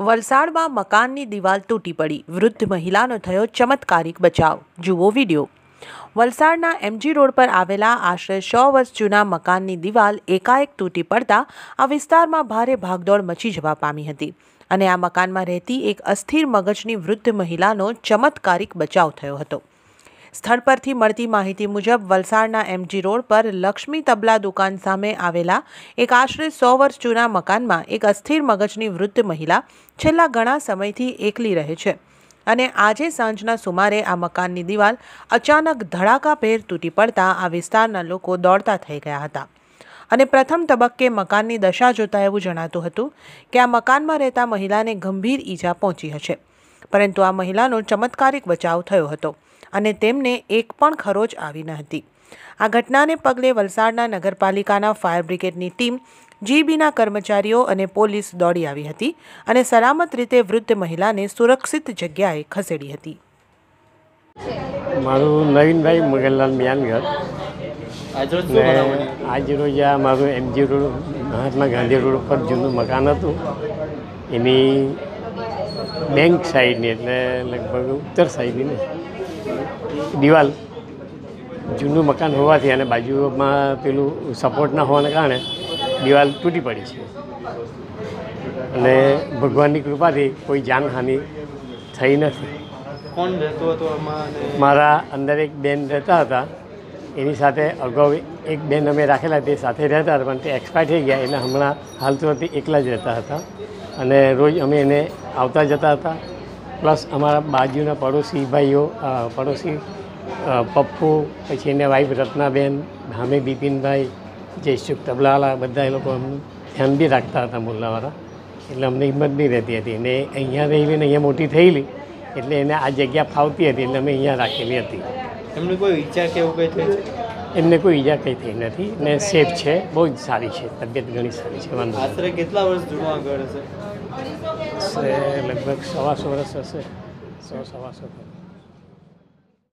વલસાડમાં મકાનની દિવાલ તૂટી પડી. વૃદ્ધ મહિલાનો થયો ચમત્કારિક બચાવ. જુઓ વીડિયો. વલસાડના એમજી રોડ પર આવેલા આશરે સો વર્ષ જૂના મકાનની દિવાલ એકાએક તૂટી પડતા આ વિસ્તારમાં ભારે ભાગદોડ મચી જવા પામી હતી અને આ મકાનમાં રહેતી એક અસ્થિર મગજની વૃદ્ધ મહિલાનો ચમત્કારિક બચાવ થયો હતો. સ્થળ પરથી મળતી માહિતી મુજબ વલસાડના એમજી રોડ પર લક્ષ્મી તબલા દુકાન સામે આવેલા એક આશરે સો વર્ષ જૂના મકાનમાં એક અસ્થિર મગજની વૃદ્ધ મહિલા છેલ્લા ઘણા સમયથી એકલી રહે છે. અને આજે સાંજના સુમારે આ મકાનની દિવાલ અચાનક ધડાકાભેર તૂટી પડતા આ વિસ્તારના લોકો દોડતા થઈ ગયા હતા. અને પ્રથમ તબક્કે મકાનની દશા જોતા એવું જણાતું હતું કે આ મકાનમાં રહેતા મહિલાને ગંભીર ઈજા પહોંચી હશે. પરંતુ આ મહિલાનો ચમત્કારિક બચાવ થયો હતો. અને તેમને એક પણ ખરોચ આવી ન હતી. આ ઘટનાને પગલે વલસાડના નગરપાલિકાના ફાયર બ્રિગેડની ટીમ જીબીના કર્મચારીઓ અને પોલીસ દોડી આવી હતી અને સલામત રીતે વૃદ્ધ મહિલાને સુરક્ષિત જગ્યાએ ખસેડી હતી. મારું નવીનભાઈ મગનલાલ મિયાનગર. આજ રોજ આ મારું MG road Mahatma Gandhi road ઉપર જૂનું મકાન હતું. એની બેંક સાઈડની એટલે લગભગ ઉત્તર સાઈડની ને. દિવાલ જૂનું મકાન હોવાથી અને બાજુમાં પેલું સપોર્ટ ના હોવાને કારણે દિવાલ તૂટી પડી છે. અને ભગવાનની કૃપાથી કોઈ જાનહાનિ થઈ નથી. કોણ રહેતું હતું મારા અંદર એક બેન રહેતા હતા. એની સાથે અગાઉ એક બેન અમે રાખેલા તે સાથે રહેતા હતા પણ તે એક્સપાયર થઈ ગયા. એને હમણાં હાલ તો એકલા જ રહેતા હતા. અને રોજ અમે એને આવતા જતા હતા. પ્લસ અમારા બાજુના પડોશી ભાઈઓ પડોશી પપ્પુ પછી એને વાઈફ રત્નાબેન હામે બિપિનભાઈ જયસુખ તબલાવાળા બધા એ લોકો અમને ધ્યાન બી રાખતા હતા મુલ્લાવાળા. એટલે અમને હિંમત બી રહેતી હતી. અને અહીંયા રહીને અહીંયા મોટી થયેલી એટલે એને આ જગ્યા ફાવતી હતી એટલે અમે અહીંયા રાખેલી હતી. એમને કોઈ ઈજા કે એવું કંઈ થઈ છે? એમને કોઈ ઈજા કંઈ થઈ નથી. ને સેફ છે બહુ જ સારી છે તબિયત ઘણી સારી છે વાંધો આશરે કેટલા વર્ષ જૂનું આ ઘર હશે? છે લગભગ સવાસો વર્ષ હશે સો સવાસો વર્ષ.